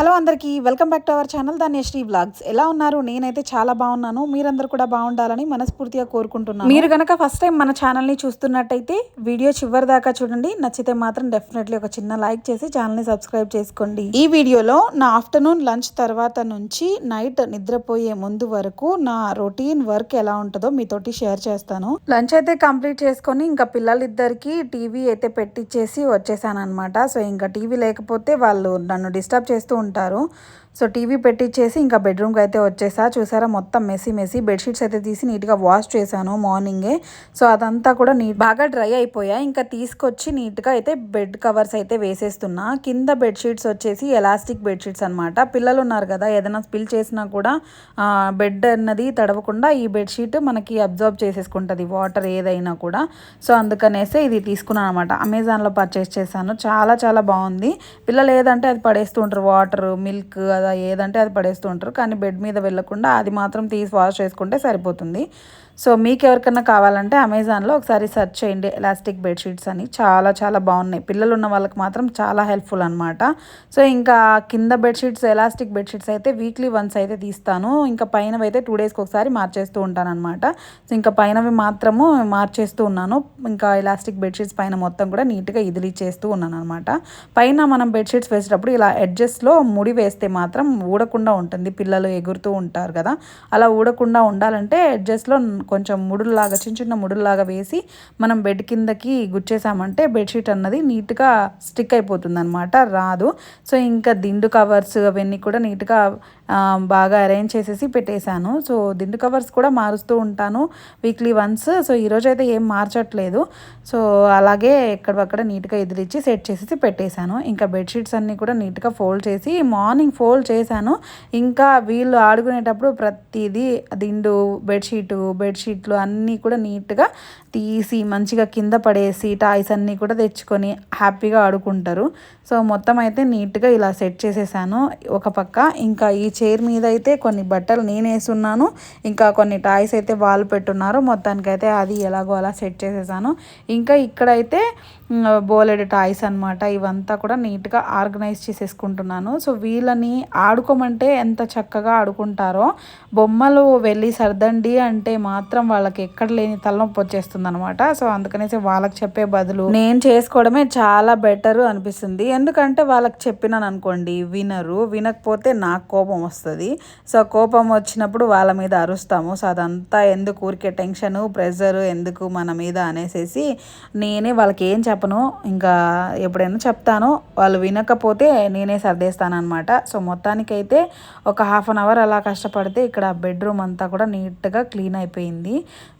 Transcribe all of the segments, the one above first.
Hello అందరికీ welcome back to our channel Dhanyasri vlogs. ఎలా ఉన్నారు? నేనైతే చాలా బాగున్నాను. మీరందరూ కూడా బాగుండాలని మనస్ఫూర్తిగా కోరుకుంటున్నాను. మీరు గనక ఫస్ట్ టైం మన ఛానల్ని చూస్తున్నట్టయితే వీడియో చివరి దాకా చూడండి. నచ్చితే మాత్రం డెఫినెట్లీ ఒక చిన్న లైక్ చేసి ఛానల్ని సబ్స్క్రైబ్ చేసుకోండి. ఈ వీడియోలో నా ఆఫ్టర్నూన్ లంచ్ తర్వాత నుంచి నైట్ నిద్రపోయే ముందు వరకు నా రొటీన్ వర్క్ ఎలా ఉంటుందో మీతోటి షేర్ చేస్తాను. లంచ్ అయితే కంప్లీట్ చేసుకొని ఇంకా పిల్లలిద్దరికి టీవీ అయితే పెట్టించేసి వచ్చేసాను అనమాట సో ఇంకా టీవీ లేకపోతే వాళ్ళు నన్ను డిస్టర్బ్ చేస్తూ ఉంటారు సో టీవీ పెట్టించేసి ఇంకా బెడ్రూమ్కి అయితే వచ్చేసా. చూసారా? మొత్తం మెస్సీ మెస్సీ. బెడ్షీట్స్ అయితే తీసి నీట్గా వాష్ చేశాను మార్నింగే. సో అదంతా కూడా నీట్ బాగా డ్రై అయిపోయాయి ఇంకా తీసుకొచ్చి నీట్గా అయితే బెడ్ కవర్స్ అయితే వేసేస్తున్నా. కింద బెడ్షీట్స్ వచ్చేసి ఎలాస్టిక్ బెడ్షీట్స్ అనమాట పిల్లలు ఉన్నారు కదా ఏదైనా స్పిల్ చేసినా కూడా బెడ్ అన్నది తడవకుండా ఈ బెడ్షీట్ మనకి అబ్జర్వ్ చేసేసుకుంటుంది. వాటర్ ఏదైనా కూడా. సో అందుకనేసే ఇది తీసుకున్నాను అనమాట అమెజాన్లో పర్చేస్ చేశాను. చాలా చాలా బాగుంది. పిల్లలు ఏదంటే అది పడేస్తూ ఉంటారు. వాటర్ మిల్క్ అదా ఏదంటే అది పడేస్తూ ఉంటారు. కానీ బెడ్ మీద వెళ్ళకుండా అది మాత్రం తీసి వాష్ చేసుకుంటే సరిపోతుంది. సో మీకు ఎవరికైనా కావాలంటే అమెజాన్లో ఒకసారి సెర్చ్ చేయండి ఎలాస్టిక్ బెడ్షీట్స్ అని. చాలా చాలా బాగున్నాయి. పిల్లలు ఉన్న వాళ్ళకి మాత్రం చాలా హెల్ప్ఫుల్ అనమాట సో ఇంకా కింద బెడ్షీట్స్ ఎలాస్టిక్ బెడ్షీట్స్ అయితే వీక్లీ వన్స్ అయితే తీస్తాను. ఇంకా పైనవి అయితే టూ డేస్కి ఒకసారి మార్చేస్తూ ఉంటాను అనమాట సో ఇంకా పైనవి మాత్రము మార్చేస్తూ ఉన్నాను. ఇంకా ఎలాస్టిక్ బెడ్షీట్స్ పైన మొత్తం కూడా నీట్గా ఇదిలి చేస్తూ ఉన్నాను అనమాట పైన మనం బెడ్షీట్స్ వేసేటప్పుడు ఇలా ఎడ్జస్ట్లో ముడి వేస్తే మాత్రం ఊడకుండా ఉంటుంది. పిల్లలు ఎగురుతూ ఉంటారు కదా. అలా ఊడకుండా ఉండాలంటే ఎడ్జస్ట్లో కొంచెం ముడుల్లాగా చిన్న చిన్న ముడుల్లాగా వేసి మనం బెడ్ కిందకి గుచ్చేసామంటే బెడ్షీట్ అన్నది నీట్గా స్టిక్ అయిపోతుంది అనమాట రాదు. సో ఇంకా దిండు కవర్స్ అవన్నీ కూడా నీట్గా బాగా అరేంజ్ చేసేసి పెట్టేశాను. సో దిండు కవర్స్ కూడా మారుస్తూ ఉంటాను వీక్లీ వన్స్ సో ఈరోజు అయితే ఏం మార్చట్లేదు. సో అలాగే ఎక్కడక్కడ నీట్గా ఎదిరించి సెట్ చేసేసి పెట్టేశాను. ఇంకా బెడ్షీట్స్ అన్నీ కూడా నీట్గా ఫోల్డ్ చేసి మార్నింగ్ ఫోల్డ్ చేశాను. ఇంకా వీళ్ళు ఆడుకునేటప్పుడు ప్రతిదీ దిండు బెడ్షీటు బెడ్ బెడ్షీట్లు అన్నీ కూడా నీట్గా తీసి మంచిగా కింద పడేసి టాయ్స్ అన్నీ కూడా తెచ్చుకొని హ్యాపీగా ఆడుకుంటారు. సో మొత్తం అయితే నీట్గా ఇలా సెట్ చేసేసాను. ఒక పక్క ఇంకా ఈ చైర్ మీద అయితే కొన్ని బట్టలు నేను వేసున్నాను ఇంకా కొన్ని టాయ్స్ అయితే వాళ్ళు పెట్టున్నారు. మొత్తానికైతే అది ఎలాగో అలా సెట్ చేసేసాను. ఇంకా ఇక్కడైతే బోలెడ్ టాయ్స్ అనమాట ఇవంతా కూడా నీట్గా ఆర్గనైజ్ చేసేసుకుంటున్నాను. సో వీళ్ళని ఆడుకోమంటే ఎంత చక్కగా ఆడుకుంటారో. బొమ్మలు వెళ్ళి సర్దండి అంటే మాత్రం వాళ్ళకి ఎక్కడ లేని తలనొప్పి వచ్చేస్తుంది. అనమాట సో అందుకనేసి వాళ్ళకి చెప్పే బదులు నేను చేసుకోవడమే చాలా బెటర్ అనిపిస్తుంది. ఎందుకంటే వాళ్ళకి చెప్పినాను అనుకోండి వినరు. వినకపోతే నాకు కోపం వస్తుంది. సో కోపం వచ్చినప్పుడు వాళ్ళ మీద అరుస్తాము. సో అదంతా ఎందుకు ఊరికే టెన్షన్ ప్రెషర్ ఎందుకు మన మీద అనేసేసి నేనే వాళ్ళకి ఏం చెప్పను. ఇంకా ఎప్పుడైనా చెప్తాను. వాళ్ళు వినకపోతే నేనే సర్దేస్తానమాట అనమాట సో మొత్తానికైతే ఒక హాఫ్ అన్ అవర్ అలా కష్టపడితే ఇక్కడ బెడ్రూమ్ అంతా కూడా నీట్గా క్లీన్ అయిపోయింది.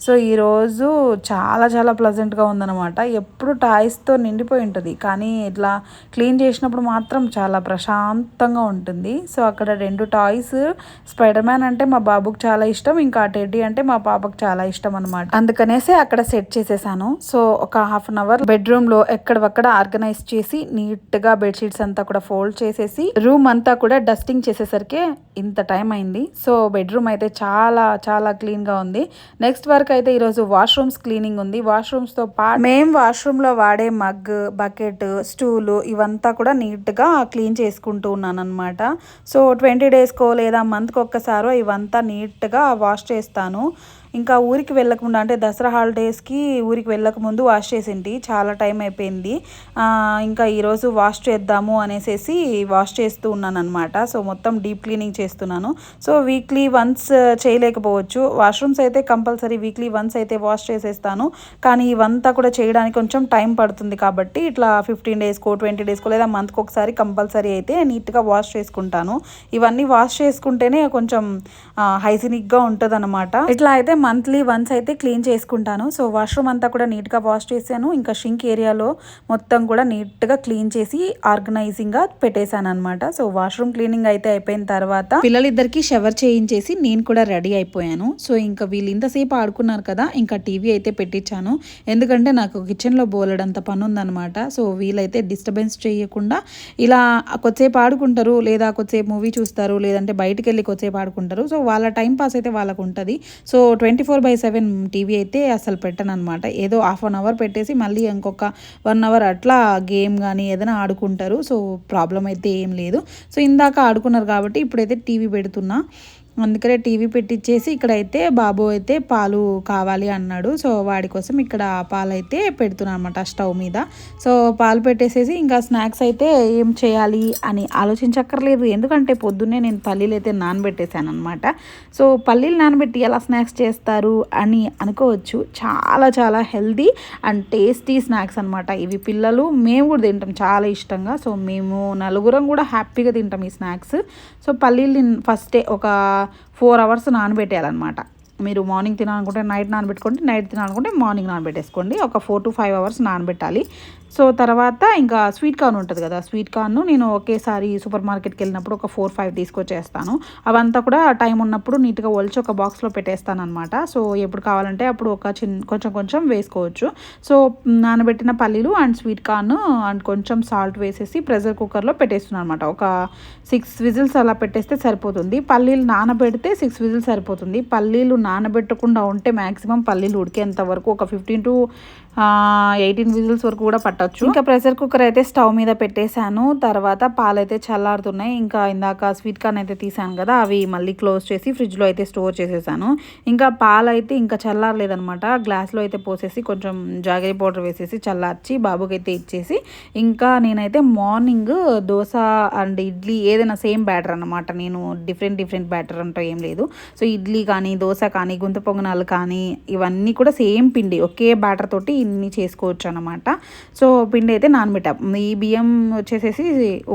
సో ఈరోజు చాలా చాలా ప్లజెంట్గా ఉందన్నమాట. ఎప్పుడు టాయ్స్తో నిండిపోయి ఉంటుంది. కానీ ఇట్లా క్లీన్ చేసినప్పుడు మాత్రం చాలా ప్రశాంతంగా ఉంటుంది. సో అక్కడ రెండు టాయ్స్ స్పైడర్ మ్యాన్ అంటే మా బాబుకి చాలా ఇష్టం ఇంకా టెడ్డీ అంటే మా పాపకు చాలా ఇష్టం అనమాట అందుకనేసి అక్కడ సెట్ చేసేసాను. సో ఒక హాఫ్ అన్ అవర్ బెడ్రూమ్లో ఎక్కడవక్కడ ఆర్గనైజ్ చేసి నీట్గా బెడ్షీట్స్ అంతా కూడా ఫోల్డ్ చేసేసి రూమ్ అంతా కూడా డస్టింగ్ చేసేసరికి ఇంత టైం అయింది. సో బెడ్రూమ్ అయితే చాలా చాలా క్లీన్గా ఉంది. నెక్స్ట్ వర్క్ అయితే ఈరోజు వాష్రూమ్స్ క్లీన్ క్లీనింగ్ ఉంది. వాష్రూమ్స్తో పాటు మేము వాష్రూమ్లో వాడే మగ్ బకెట్ స్టూలు ఇవంతా కూడా నీట్గా క్లీన్ చేసుకుంటూ ఉన్నాను అనమాట సో ట్వంటీ డేస్కో లేదా మంత్కి ఒక్కసారో ఇవంతా నీట్గా వాష్ చేస్తాను. ఇంకా ఊరికి వెళ్ళకుండా అంటే దసరా హాలిడేస్కి ఊరికి వెళ్ళకముందు వాష్ చేసింటి. చాలా టైం అయిపోయింది. ఇంకా ఈరోజు వాష్ చేద్దాము అనేసి వాష్ చేస్తూ ఉన్నాను అనమాట సో మొత్తం డీప్ క్లీనింగ్ చేస్తున్నాను. సో వీక్లీ వన్స్ చేయలేకపోవచ్చు. వాష్రూమ్స్ అయితే కంపల్సరీ వీక్లీ వన్స్ అయితే వాష్ చేసేస్తాను. కానీ ఇవంతా కూడా చేయడానికి కొంచెం టైం పడుతుంది కాబట్టి ఇట్లా ఫిఫ్టీన్ డేస్కో ట్వంటీ డేస్కో లేదా మంత్కి ఒకసారి కంపల్సరీ అయితే నీట్గా వాష్ చేసుకుంటాను. ఇవన్నీ వాష్ చేసుకుంటేనే కొంచెం హైజీనిక్గా ఉంటుంది అనమాట ఇట్లా అయితే మంత్లీ వన్స్ అయితే క్లీన్ చేసుకుంటాను. సో వాష్రూమ్ అంతా కూడా నీట్గా వాష్ చేశాను. ఇంకా షింక్ ఏరియాలో మొత్తం కూడా నీట్గా క్లీన్ చేసి ఆర్గనైజింగ్గా పెట్టేశాను అనమాట సో వాష్రూమ్ క్లీనింగ్ అయితే అయిపోయిన తర్వాత పిల్లలిద్దరికి షవర్ చేయించేసి నేను కూడా రెడీ అయిపోయాను. సో ఇంకా వీళ్ళు ఇంతసేపు ఆడుకున్నారు కదా ఇంకా టీవీ అయితే పెట్టించాను. ఎందుకంటే నాకు కిచెన్లో బోలెడంత పని ఉందనమాట సో వీళ్ళైతే డిస్టర్బెన్స్ చేయకుండా ఇలా కొద్దిసేపు ఆడుకుంటారు లేదా కొద్దిసేపు మూవీ చూస్తారు లేదంటే బయటికి వెళ్ళి కొద్దిసేపు ఆడుకుంటారు. సో వాళ్ళ టైం పాస్ అయితే వాళ్ళకు ఉంటుంది so twenty twenty four by seven TV అయితే అసలు పెట్టను అనమాట ఏదో హాఫ్ అన్ అవర్ పెట్టేసి మళ్ళీ ఇంకొక వన్ అవర్ అట్లా గేమ్ కానీ ఏదైనా ఆడుకుంటారు. సో ప్రాబ్లం అయితే ఏం లేదు. సో ఇందాక ఆడుకున్నారు కాబట్టి ఇప్పుడైతే టీవీ పెడుతున్నా. అందుకనే టీవీ పెట్టించేసి ఇక్కడైతే బాబు అయితే పాలు కావాలి అన్నాడు. సో వాడి కోసం ఇక్కడ పాలు అయితే పెడుతున్నాను అనమాట స్టవ్ మీద. సో పాలు పెట్టేసేసి ఇంకా స్నాక్స్ అయితే ఏం చేయాలి అని ఆలోచించక్కర్లేదు. ఎందుకంటే పొద్దున్నే నేను పల్లీలు అయితే నానబెట్టేశాను అనమాట సో పల్లీలు నానబెట్టి ఎలా స్నాక్స్ చేస్తారు అని అనుకోవచ్చు. చాలా చాలా హెల్దీ అండ్ టేస్టీ స్నాక్స్ అనమాట ఇవి పిల్లలు మేము కూడా తింటాం చాలా ఇష్టంగా. సో మేము నలుగురం కూడా హ్యాపీగా తింటాం ఈ స్నాక్స్. సో పల్లీలు ఫస్టే ఒక ఫోర్ అవర్స్ నానబెట్టేయాలన్నమాట. మీరు మార్నింగ్ తినాలనుకుంటే నైట్ నానబెట్టుకోండి నైట్ తినాలనుకుంటే మార్నింగ్ నానబెట్టేసుకోండి. ఒక ఫోర్ టు ఫైవ్ అవర్స్ నానబెట్టాలి. సో తర్వాత ఇంకా స్వీట్ కార్న్ ఉంటుంది కదా స్వీట్ కార్న్ను నేను ఒకేసారి సూపర్ మార్కెట్కి వెళ్ళినప్పుడు ఒక ఫోర్ ఫైవ్ తీసుకొచ్చేస్తాను. అవంతా కూడా టైం ఉన్నప్పుడు నీట్గా ఒలిచి ఒక బాక్స్లో పెట్టేస్తాను అనమాట సో ఎప్పుడు కావాలంటే అప్పుడు ఒక చిన్న కొంచెం కొంచెం వేసుకోవచ్చు. సో నానబెట్టిన పల్లీలు అండ్ స్వీట్ కార్న్ అండ్ కొంచెం సాల్ట్ వేసేసి ప్రెషర్ కుక్కర్లో పెట్టేస్తున్నాను అనమాట ఒక సిక్స్ విజిల్స్ అలా పెట్టేస్తే సరిపోతుంది. పల్లీలు నానబెడితే సిక్స్ విజిల్స్ సరిపోతుంది. పల్లీలు నానబెట్టకుండా ఉంటే మ్యాక్సిమం పల్లీలు ఉడికేంత వరకు ఒక ఫిఫ్టీన్ టు ఎయిటీన్ విజిల్స్ వరకు కూడా పట్టచ్చు. ఇంకా ప్రెషర్ కుక్కర్ అయితే స్టవ్ మీద పెట్టేశాను. తర్వాత పాలు అయితే చల్లారుతున్నాయి. ఇంకా ఇందాక స్వీట్ కార్న్ అయితే తీసాను కదా అవి మళ్ళీ క్లోజ్ చేసి ఫ్రిడ్జ్లో అయితే స్టోర్ చేసేసాను. ఇంకా పాలు అయితే ఇంకా చల్లారలేదనమాట గ్లాస్లో అయితే పోసేసి కొంచెం జాగరీ పౌడర్ వేసేసి చల్లార్చి బాబుకి అయితే ఇచ్చేసి ఇంకా నేనైతే మార్నింగ్ దోశ అండ్ ఇడ్లీ ఏదైనా సేమ్ బ్యాటర్ అనమాట నేను డిఫరెంట్ డిఫరెంట్ బ్యాటర్ అంటూ ఏం లేదు. సో ఇడ్లీ కానీ దోశ కానీ గుంత పొంగనాలు కానీ ఇవన్నీ కూడా సేమ్ పిండి ఒకే బ్యాటర్ తోటి ఇన్ని చేసుకోవచ్చు అనమాట సో పిండి అయితే నానబెట్టాం. ఈ బియ్యం వచ్చేసేసి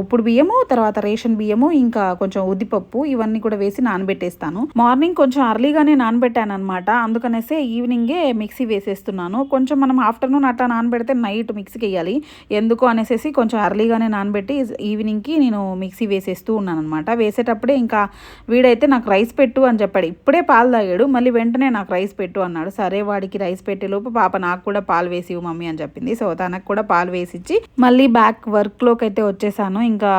ఉప్పుడు బియ్యము తర్వాత రేషన్ బియ్యము ఇంకా కొంచెం ఉద్దిపప్పు ఇవన్నీ కూడా వేసి నానబెట్టేస్తాను. మార్నింగ్ కొంచెం అర్లీగానే నానబెట్టాను అనమాట అందుకనేసే ఈవినింగే మిక్సీ వేసేస్తున్నాను. కొంచెం మనం ఆఫ్టర్నూన్ అట్లా నానబెడితే నైట్ మిక్సీకి వేయాలి. ఎందుకు అనేసి కొంచెం అర్లీగానే నానబెట్టి ఈవినింగ్కి నేను మిక్సీ వేసేస్తూ ఉన్నాను అనమాట వేసేటప్పుడే ఇంకా వీడైతే నాకు రైస్ పెట్టు అని చెప్పాడు. ఇప్పుడే పాలు తాగాడు. మళ్ళీ వెంటనే నాకు రైస్ పెట్టు అన్నాడు. సరే వాడికి రైస్ పెట్టేలోపు పాప నాకు కూడా పాలు వేసి మమ్మీ అని చెప్పింది. సో తనకు కూడా పాలు వేసిచ్చి మళ్ళీ బ్యాక్ వర్క్లోకి అయితే వచ్చేసాను. ఇంకా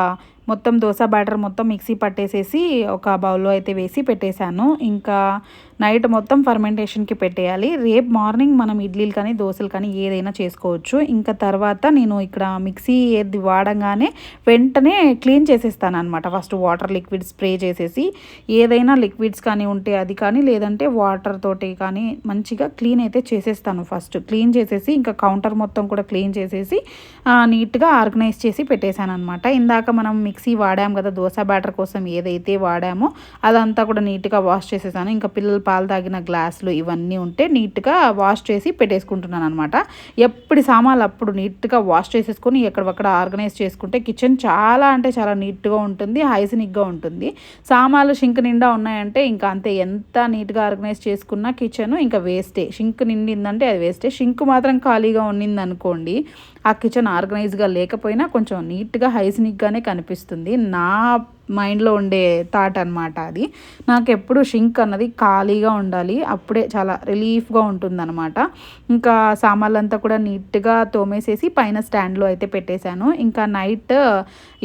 మొత్తం దోశ బ్యాటర్ మొత్తం మిక్సీ పట్టేసేసి ఒక బౌల్లో అయితే వేసి పెట్టేశాను. ఇంకా నైట్ మొత్తం ఫర్మెంటేషన్కి పెట్టేయాలి. రేపు మార్నింగ్ మనం ఇడ్లీలు కానీ దోశలు కానీ ఏదైనా చేసుకోవచ్చు. ఇంకా తర్వాత నేను ఇక్కడ మిక్సీ ఏది వాడంగానే వెంటనే క్లీన్ చేసేస్తాను అనమాట ఫస్ట్ వాటర్ లిక్విడ్ స్ప్రే చేసేసి ఏదైనా లిక్విడ్స్ కానీ ఉంటే అది కానీ లేదంటే వాటర్ తోటి కానీ మంచిగా క్లీన్ అయితే చేసేస్తాను ఫస్ట్. క్లీన్ చేసేసి ఇంకా కౌంటర్ మొత్తం కూడా క్లీన్ చేసేసి నీట్గా ఆర్గనైజ్ చేసి పెట్టేశాను అనమాట ఇందాక మనం మిక్సీ వాడాము కదా దోశ బ్యాటర్ కోసం ఏదైతే వాడామో అదంతా కూడా నీట్గా వాష్ చేసేసాను. ఇంకా పిల్లలు పాలు తాగిన గ్లాసులు ఇవన్నీ ఉంటే నీట్గా వాష్ చేసి పెట్టేసుకుంటున్నాను అనమాట ఎప్పుడు సామాన్లు అప్పుడు నీట్గా వాష్ చేసేసుకొని ఎక్కడక్కడ ఆర్గనైజ్ చేసుకుంటే కిచెన్ చాలా అంటే చాలా నీట్గా ఉంటుంది హైజీనిక్గా ఉంటుంది. సామాన్లు షింక్ నిండా ఉన్నాయంటే ఇంకా అంతే ఎంత నీట్గా ఆర్గనైజ్ చేసుకున్నా కిచెన్ ఇంకా వేస్టే. షింక్ నిండిందంటే అది వేస్టే. షింక్ మాత్రం ఖాళీగా ఉండింది అనుకోండి ఆ కిచెన్ ఆర్గనైజ్గా లేకపోయినా కొంచెం నీట్గా హైజీనిక్గానే కనిపిస్తుంది. నా మైండ్లో ఉండే థాట్ అనమాట అది. నాకు ఎప్పుడు షింక్ అన్నది ఖాళీగా ఉండాలి. అప్పుడే చాలా రిలీఫ్గా ఉంటుందన్నమాట. ఇంకా సామాన్లంతా కూడా నీట్గా తోమేసేసి పైన స్టాండ్లో అయితే పెట్టేశాను. ఇంకా నైట్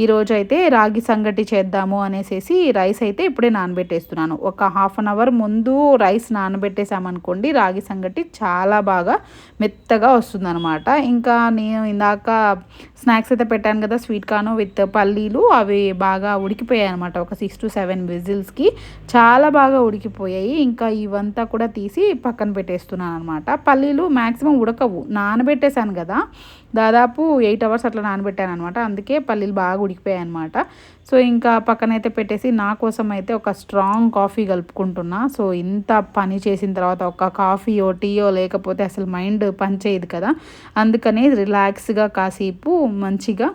ఈరోజు అయితే రాగి సంగటి చేద్దాము అనేసి రైస్ అయితే ఇప్పుడే నానబెట్టేస్తున్నాను. ఒక హాఫ్ అన్ అవర్ ముందు రైస్ నానబెట్టేసామనుకోండి రాగి సంగటి చాలా బాగా మెత్తగా వస్తుందన్నమాట. ఇంకా నేను ఇందాక స్నాక్స్ అయితే పెట్టాను కదా స్వీట్ కార్న్ విత్ పల్లీలు. అవి బాగా ఉడికిపోయాయి అనమాట ఒక సిక్స్ టు సెవెన్ విజిల్స్కి చాలా బాగా ఉడికిపోయాయి. ఇంకా ఇవంతా కూడా తీసి పక్కన పెట్టేస్తున్నాను అనమాట పల్లీలు మ్యాక్సిమం ఉడకవు. నానబెట్టేశాను కదా. దాదాపు ఎయిట్ అవర్స్ అట్లా నానబెట్టాను అనమాట అందుకే పల్లీలు బాగా ఉడికిపోయాయి అనమాట సో ఇంకా పక్కనైతే పెట్టేసి నా కోసం అయితే ఒక స్ట్రాంగ్ కాఫీ కలుపుకుంటున్నా. సో ఇంత పని చేసిన తర్వాత ఒక కాఫీయో టీయో లేకపోతే అసలు మైండ్ పని చేయదు కదా. అందుకని రిలాక్స్గా కాసేపు మంచిగా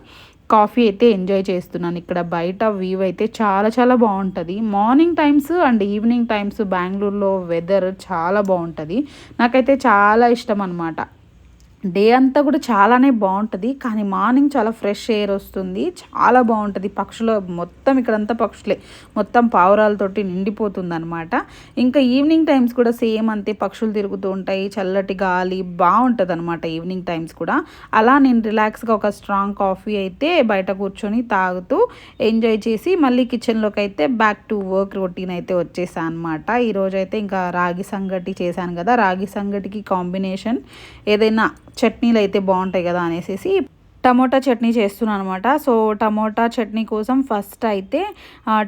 కాఫీ అయితే ఎంజాయ్ చేస్తున్నాను. ఇక్కడ బయట వ్యూ అయితే చాలా చాలా బాగుంటుంది. Morning times and evening times బెంగళూరులో వెదర్ చాలా బాగుంటుంది. నాకైతే చాలా ఇష్టం అనమాట డే అంతా కూడా చాలానే బాగుంటుంది కానీ మార్నింగ్ చాలా ఫ్రెష్ ఎయిర్ వస్తుంది. చాలా బాగుంటుంది. పక్షులు మొత్తం ఇక్కడంతా పక్షులే. మొత్తం పావురాలతోటి నిండిపోతుంది అనమాట ఇంకా ఈవినింగ్ టైమ్స్ కూడా సేమ్ అంతే పక్షులు తిరుగుతూ ఉంటాయి చల్లటి గాలి బాగుంటుంది అనమాట ఈవినింగ్ టైమ్స్ కూడా. అలా నేను రిలాక్స్గా ఒక స్ట్రాంగ్ కాఫీ అయితే బయట కూర్చొని తాగుతూ ఎంజాయ్ చేసి మళ్ళీ కిచెన్లోకి అయితే బ్యాక్ టు వర్క్ రొటీన్ అయితే వచ్చేసాను అనమాట ఈరోజు అయితే ఇంకా రాగి సంగటి చేశాను కదా. రాగి సంగటికి కాంబినేషన్ ఏదైనా చట్నీలు అయితే బాగుంటాయి కదా అనేసి టమోటా చట్నీ చేస్తున్నాను అనమాట సో టమోటా చట్నీ కోసం ఫస్ట్ అయితే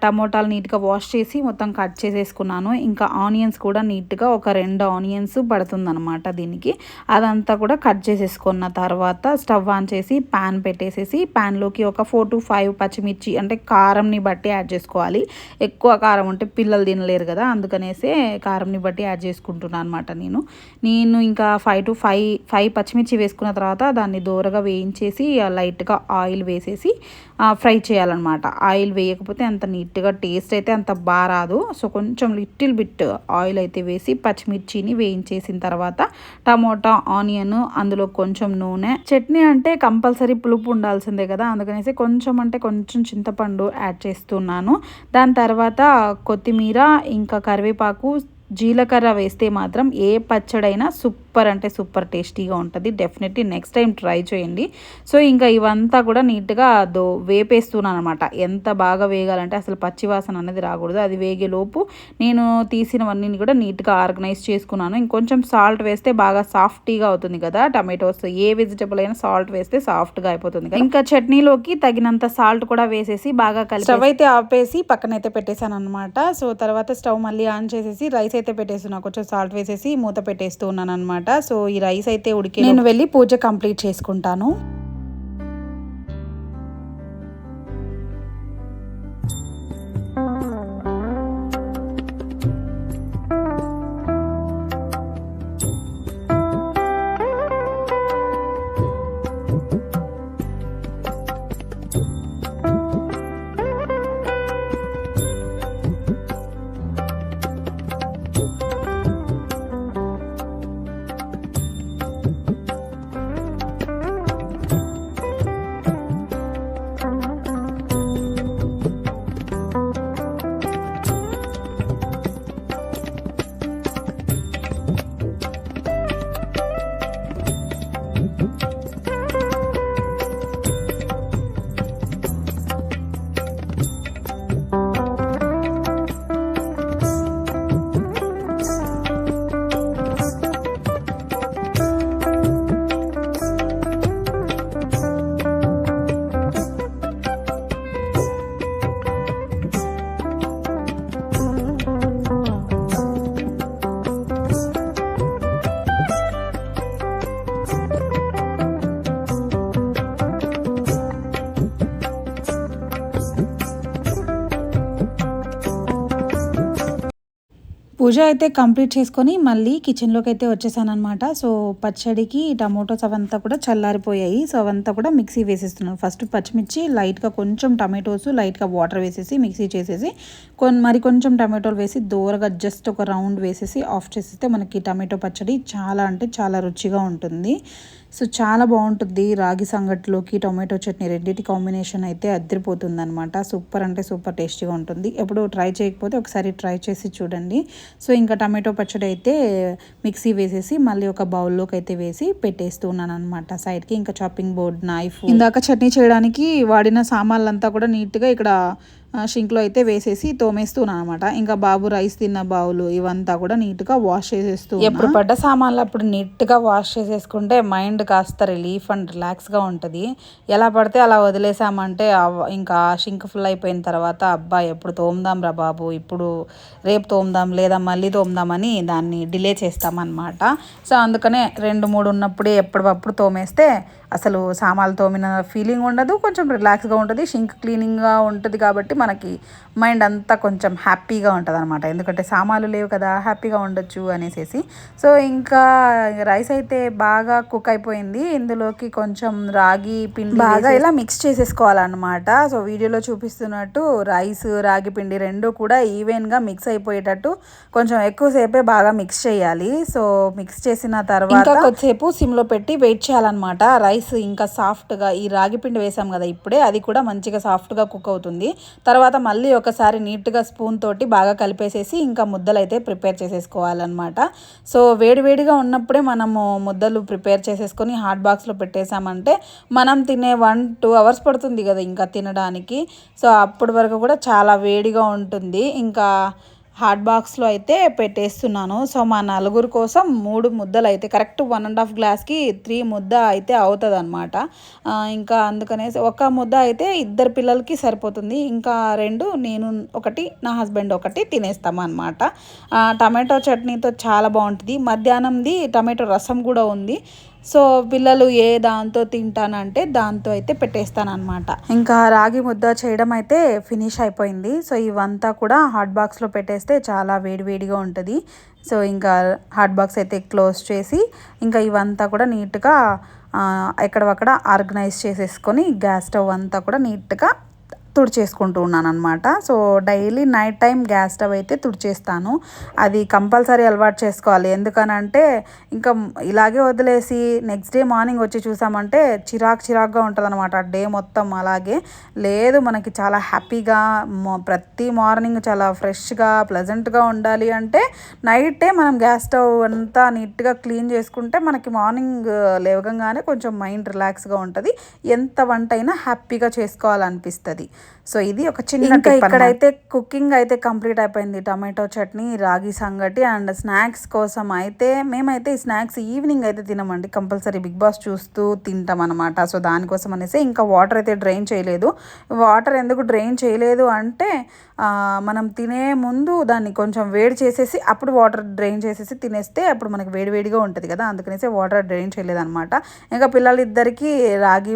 టమోటాలు నీట్గా వాష్ చేసి మొత్తం కట్ చేసేసుకున్నాను. ఇంకా ఆనియన్స్ కూడా నీట్గా ఒక రెండు ఆనియన్స్ పడుతుందనమాట దీనికి. అదంతా కూడా కట్ చేసేసుకున్న తర్వాత స్టవ్ ఆన్ చేసి ప్యాన్ పెట్టేసేసి ప్యాన్లోకి ఒక ఫోర్ టు ఫైవ్ పచ్చిమిర్చి అంటే కారంని బట్టి యాడ్ చేసుకోవాలి. ఎక్కువ కారం ఉంటే పిల్లలు తినలేరు కదా అందుకనేసే కారంని బట్టి యాడ్ చేసుకుంటున్నాను అనమాట నేను. నేను ఇంకా ఫైవ్ టు ఫైవ్ ఫైవ్ పచ్చిమిర్చి వేసుకున్న తర్వాత దాన్ని దూరగా వేయించేసి లైట్గా ఆయిల్ వేసేసి ఫ్రై చేయాలన్నమాట. ఆయిల్ వేయకపోతే అంత నీట్గా టేస్ట్ అయితే అంత బాగా రాదు. సో కొంచెం లిటిల్ బిట్ ఆయిల్ అయితే వేసి పచ్చిమిర్చిని వేయించేసిన తర్వాత టమోటా ఆనియన్ అందులో కొంచెం నూనె. చట్నీ అంటే కంపల్సరీ పులుపు ఉండాల్సిందే కదా. అందుకనేసి కొంచెం అంటే కొంచెం చింతపండు యాడ్ చేస్తున్నాను. దాని తర్వాత కొత్తిమీర ఇంకా కరివేపాకు జీలకర్ర వేస్తే మాత్రం ఏ పచ్చడైనా సూపర్ అంటే సూపర్ టేస్టీగా ఉంటుంది. డెఫినెట్లీ నెక్స్ట్ టైం ట్రై చేయండి. సో ఇంకా ఇవంతా కూడా నీట్గా దో వేపేస్తున్నాను అనమాట ఎంత బాగా వేగాలంటే అసలు పచ్చివాసన అనేది రాకూడదు. అది వేగేలోపు నేను తీసినవన్నీ కూడా నీట్గా ఆర్గనైజ్ చేసుకున్నాను. ఇంకొంచెం సాల్ట్ వేస్తే బాగా సాఫ్టీగా అవుతుంది కదా. టమాటోస్ ఏ వెజిటబుల్ అయినా సాల్ట్ వేస్తే సాఫ్ట్గా అయిపోతుంది ఇంకా చట్నీలోకి తగినంత సాల్ట్ కూడా వేసేసి బాగా కలిసి స్టవ్ అయితే ఆపేసి పక్కన అయితే పెట్టేశాను అనమాట సో తర్వాత స్టవ్ మళ్ళీ ఆన్ చేసేసి రైస్ అయితే పెట్టేస్తున్నా. కొంచెం సాల్ట్ వేసేసి మూత పెట్టేస్తూ ఉన్నాను అనమాట సో ఈ రైస్ అయితే ఉడికి నేను వెళ్ళి పూజ కంప్లీట్ చేసుకుంటాను. పూజ అయితే కంప్లీట్ చేసుకొని మళ్ళీ కిచెన్లోకి అయితే వచ్చేసాను అనమాట సో పచ్చడికి టమోటోస్ అవంతా కూడా చల్లారిపోయాయి. సో అవంతా కూడా మిక్సీ వేసేస్తున్నాను. ఫస్ట్ పచ్చిమిర్చి లైట్గా కొంచెం టమాటోస్ లైట్గా వాటర్ వేసేసి మిక్సీ చేసేసి కొన్ని మరి కొంచెం టమాటోలు వేసి దూరగా జస్ట్ ఒక రౌండ్ వేసేసి ఆఫ్ చేసేస్తే మనకి టమాటో పచ్చడి చాలా అంటే చాలా రుచిగా ఉంటుంది. సో చాలా బాగుంటుంది రాగి సంగటిలోకి టొమాటో చట్నీ రెండింటి కాంబినేషన్ అయితే అద్దరిపోతుంది అనమాట సూపర్ అంటే సూపర్ టేస్టీగా ఉంటుంది. ఎప్పుడు ట్రై చేయకపోతే ఒకసారి ట్రై చేసి చూడండి. సో ఇంకా టమాటో పచ్చడి అయితే మిక్సీ వేసేసి మళ్ళీ ఒక బౌల్లోకి అయితే వేసి పెట్టేస్తున్నాను అనమాట సైడ్కి. ఇంకా చాపింగ్ బోర్డ్ నైఫ్ ఇందాక చట్నీ చేయడానికి వాడిన సామాన్లంతా కూడా నీట్గా ఇక్కడ షింక్లో అయితే వేసేసి తోమేస్తున్నాను అనమాట ఇంకా బాబు రైస్ తిన్న బావులు ఇవంతా కూడా నీట్గా వాష్ చేసేస్తూ ఎప్పుడు పడ్డ సామాన్లు అప్పుడు నీట్గా వాష్ చేసేసుకుంటే మైండ్ కాస్త రిలీఫ్ అండ్ రిలాక్స్గా ఉంటుంది. ఎలా పడితే అలా వదిలేసామంటే ఇంకా షింక్ ఫుల్ అయిపోయిన తర్వాత అబ్బా ఎప్పుడు తోమదాం రా బాబు ఇప్పుడు రేపు తోముదాం లేదా మళ్ళీ తోముదామని దాన్ని డిలే చేస్తామన్నమాట. సో అందుకనే రెండు మూడు ఉన్నప్పుడే ఎప్పటికప్పుడు తోమేస్తే అసలు సామాన్లు తోమిన ఫీలింగ్ ఉండదు కొంచెం రిలాక్స్గా ఉంటుంది. షింక్ క్లీనింగ్గా ఉంటుంది కాబట్టి మనకి మైండ్ అంతా కొంచెం హ్యాపీగా ఉంటుంది అనమాట ఎందుకంటే సామాన్లు లేవు కదా హ్యాపీగా ఉండొచ్చు అనేసి సో ఇంకా రైస్ అయితే బాగా కుక్ అయిపోయింది. ఇందులోకి కొంచెం రాగి పిండి బాగా ఇలా మిక్స్ చేసేసుకోవాలన్నమాట. సో వీడియోలో చూపిస్తున్నట్టు రైస్ రాగి పిండి రెండు కూడా ఈవెన్గా మిక్స్ అయిపోయేటట్టు కొంచెం ఎక్కువసేపే బాగా మిక్స్ చేయాలి. సో మిక్స్ చేసిన తర్వాత కొద్దిసేపు సిమ్లో పెట్టి వెయిట్ చేయాలన్నమాట. రైస్ ఇంకా సాఫ్ట్గా ఈ రాగి పిండి వేసాం కదా ఇప్పుడే అది కూడా మంచిగా సాఫ్ట్గా కుక్ అవుతుంది. తర్వాత మళ్ళీ ఒకసారి నీట్గా స్పూన్ తోటి బాగా కలిపేసేసి ఇంకా ముద్దలు అయితే ప్రిపేర్ చేసేసుకోవాలన్నమాట. సో వేడివేడిగా ఉన్నప్పుడే మనము ముద్దలు ప్రిపేర్ చేసేసుకొని హాట్ బాక్స్లో పెట్టేసామంటే మనం తినే వన్ టూ అవర్స్ పడుతుంది కదా ఇంకా తినడానికి. సో అప్పటి వరకు కూడా చాలా వేడిగా ఉంటుంది. ఇంకా హాట్ బాక్స్లో అయితే పెట్టేస్తున్నాను. సో మా నలుగురు కోసం మూడు ముద్దలు అయితే కరెక్ట్ వన్ అండ్ హాఫ్ గ్లాస్కి త్రీ ముద్ద అయితే అవుతుంది అనమాట ఇంకా అందుకనేసి ఒక ముద్ద అయితే ఇద్దరు పిల్లలకి సరిపోతుంది. ఇంకా రెండు నేను ఒకటి నా హస్బెండ్ ఒకటి తినేస్తాము అనమాట టమాటో చట్నీతో చాలా బాగుంటుంది. మధ్యాహ్నంది టమాటో రసం కూడా ఉంది. సో పిల్లలు ఏ దాంతో తింటానంటే దాంతో అయితే పెట్టేస్తాను అనమాట ఇంకా రాగి ముద్ద చేయడం అయితే ఫినిష్ అయిపోయింది. సో ఇవంతా కూడా హాట్ బాక్స్లో పెట్టేస్తే చాలా వేడివేడిగా ఉంటుంది. సో ఇంకా హాట్ బాక్స్ అయితే క్లోజ్ చేసి ఇంకా ఇవంతా కూడా నీట్గా ఎక్కడ ఆర్గనైజ్ చేసేసుకొని గ్యాస్ స్టవ్ అంతా కూడా నీట్గా తుడిచేసుకుంటూ ఉన్నాను అనమాట so daily night time gas stove అయితే తుడిచేస్తాను. అది కంపల్సరీ అలవాటు చేసుకోవాలి. ఎందుకనంటే ఇంకా ఇలాగే వదిలేసి నెక్స్ట్ డే మార్నింగ్ వచ్చి చూసామంటే చిరాక్ చిరాక్గా ఉంటుంది అనమాట డే మొత్తం అలాగే. లేదు మనకి చాలా హ్యాపీగా ప్రతి మార్నింగ్ చాలా ఫ్రెష్గా ప్లెజెంట్గా ఉండాలి అంటే నైటే మనం గ్యాస్ స్టవ్ అంతా నీట్గా క్లీన్ చేసుకుంటే మనకి మార్నింగ్ లేవగానే కొంచెం మైండ్ రిలాక్స్గా ఉంటుంది. ఎంత వంట అయినా హ్యాపీగా చేసుకోవాలనిపిస్తుంది. సో ఇది ఒక చిన్న ఇంకా ఇక్కడైతే కుకింగ్ అయితే కంప్లీట్ అయిపోయింది. టమాటో చట్నీ రాగి సంగటి అండ్ స్నాక్స్ కోసం అయితే మేమైతే ఈ స్నాక్స్ ఈవినింగ్ అయితే తినమండి. కంపల్సరీ బిగ్ బాస్ చూస్తూ తింటాం అనమాట సో దానికోసం అనేసి ఇంకా వాటర్ అయితే డ్రైన్ చేయలేదు. వాటర్ ఎందుకు డ్రైన్ చేయలేదు అంటే మనం తినే ముందు దాన్ని కొంచెం వేడి చేసేసి అప్పుడు వాటర్ డ్రైన్ చేసేసి తినేస్తే అప్పుడు మనకి వేడివేడిగా ఉంటుంది కదా. అందుకనేసి వాటర్ డ్రైన్ చేయలేదు అనమాట ఇంకా పిల్లలిద్దరికి రాగి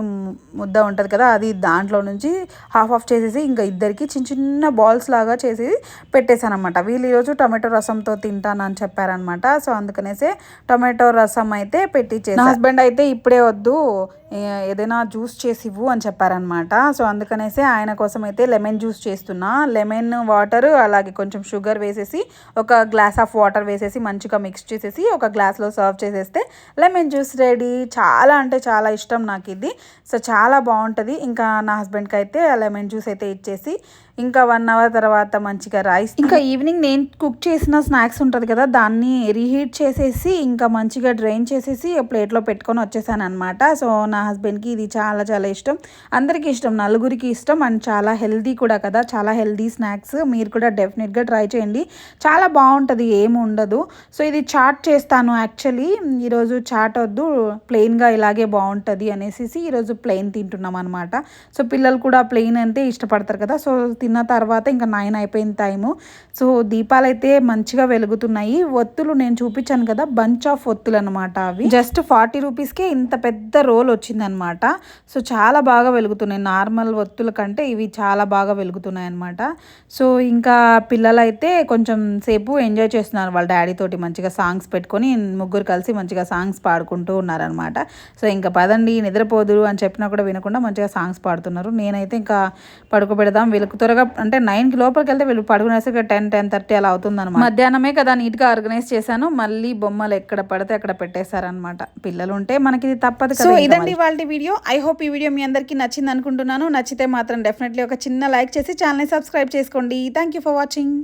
ముద్ద ఉంటుంది కదా. అది దాంట్లో నుంచి హాఫ్ ఆఫ్ చేసేసి ఇంకా ఇద్దరికి చిన్న చిన్న బాల్స్ లాగా చేసి పెట్టేశాను అనమాట వీళ్ళు ఈరోజు టమాటో రసంతో తింటానని చెప్పారనమాట సో అందుకనేసి టొమాటో రసం అయితే పెట్టి హస్బెండ్ అయితే ఇప్పుడే వద్దు ఏదైనా జ్యూస్ చేసి ఇవ్వు అని చెప్పారనమాట సో అందుకనేసి ఆయన కోసం అయితే లెమన్ జ్యూస్ చేస్తున్నా. లెమన్ వాటర్ అలాగే కొంచెం షుగర్ వేసేసి ఒక గ్లాస్ ఆఫ్ వాటర్ వేసేసి మంచిగా మిక్స్ చేసేసి ఒక గ్లాస్లో సర్వ్ చేసేస్తే లెమన్ జ్యూస్ రెడీ. చాలా అంటే చాలా ఇష్టం నాకు ఇది సో చాలా బాగుంటుంది. ఇంకా నా హస్బెండ్కి అయితే లెమన్ జ్యూస్ అయితే ఇచ్చేసి ఇంకా వన్ అవర్ తర్వాత మంచిగా రైస్ ఇంకా ఈవినింగ్ నేను కుక్ చేసిన స్నాక్స్ ఉంటుంది కదా దాన్ని రీహీట్ చేసేసి ఇంకా మంచిగా డ్రైన్ చేసేసి ప్లేట్లో పెట్టుకొని వచ్చేసాను అనమాట సో నా హస్బెండ్కి ఇది చాలా చాలా ఇష్టం. అందరికీ ఇష్టం నలుగురికి ఇష్టం అండ్ చాలా హెల్దీ కూడా కదా చాలా హెల్దీ స్నాక్స్ మీరు కూడా డెఫినెట్గా ట్రై చేయండి. చాలా బాగుంటుంది ఏమి ఉండదు. సో ఇది చాట్ చేస్తాను యాక్చువల్లీ ఈరోజు చాట్ వద్దు ప్లెయిన్గా ఇలాగే బాగుంటుంది అనేసి ఈరోజు ప్లెయిన్ తింటున్నాం అనమాట సో పిల్లలు కూడా ప్లెయిన్ అంటే ఇష్టపడతారు కదా సో తిన్న తర్వాత ఇంకా నైన్ అయిపోయిన టైము. సో దీపాలు అయితే మంచిగా వెలుగుతున్నాయి. ఒత్తులు నేను చూపించాను కదా బంచ్ ఆఫ్ ఒత్తులు అనమాట అవి. జస్ట్ ఫార్టీ రూపీస్కే ఇంత పెద్ద రోల్ వచ్చిందనమాట సో చాలా బాగా వెలుగుతున్నాయి. నార్మల్ ఒత్తుల కంటే ఇవి చాలా బాగా వెలుగుతున్నాయి అనమాట సో ఇంకా పిల్లలైతే కొంచెం సేపు ఎంజాయ్ చేస్తున్నారు. వాళ్ళ డాడీ తోటి మంచిగా సాంగ్స్ పెట్టుకొని ముగ్గురు కలిసి మంచిగా సాంగ్స్ పాడుకుంటూ ఉన్నారనమాట సో ఇంకా పదండి నిద్రపోదురు అని చెప్పినా కూడా వినకుండా మంచిగా సాంగ్స్ పాడుతున్నారు. నేనైతే ఇంకా పడుకోబెడదాం వెలుగుతారు త్వరగా అంటే నైన్కి లోపలికి వెళ్తే వీళ్ళు పడుకునేసరికి టెన్ టెన్ థర్టీ అలా అవుతుందన్నమాట. మధ్యాహ్నమే కదా నీట్గా ఆర్గనైజ్ చేశాను. మళ్ళీ బొమ్మలు ఎక్కడ పడితే అక్కడ పెట్టేశారనమాట పిల్లలు ఉంటే మనకి ఇది తప్పదు సో ఇదండి వాళ్ళ వీడియో. ఐ హోప్ ఈ వీడియో మీ అందరికీ నచ్చింది అనుకుంటున్నాను. నచ్చితే మాత్రం డెఫినెట్లీ ఒక చిన్న లైక్ చేసి ఛానల్ని సబ్స్క్రైబ్ చేసుకోండి. Thank you for watching.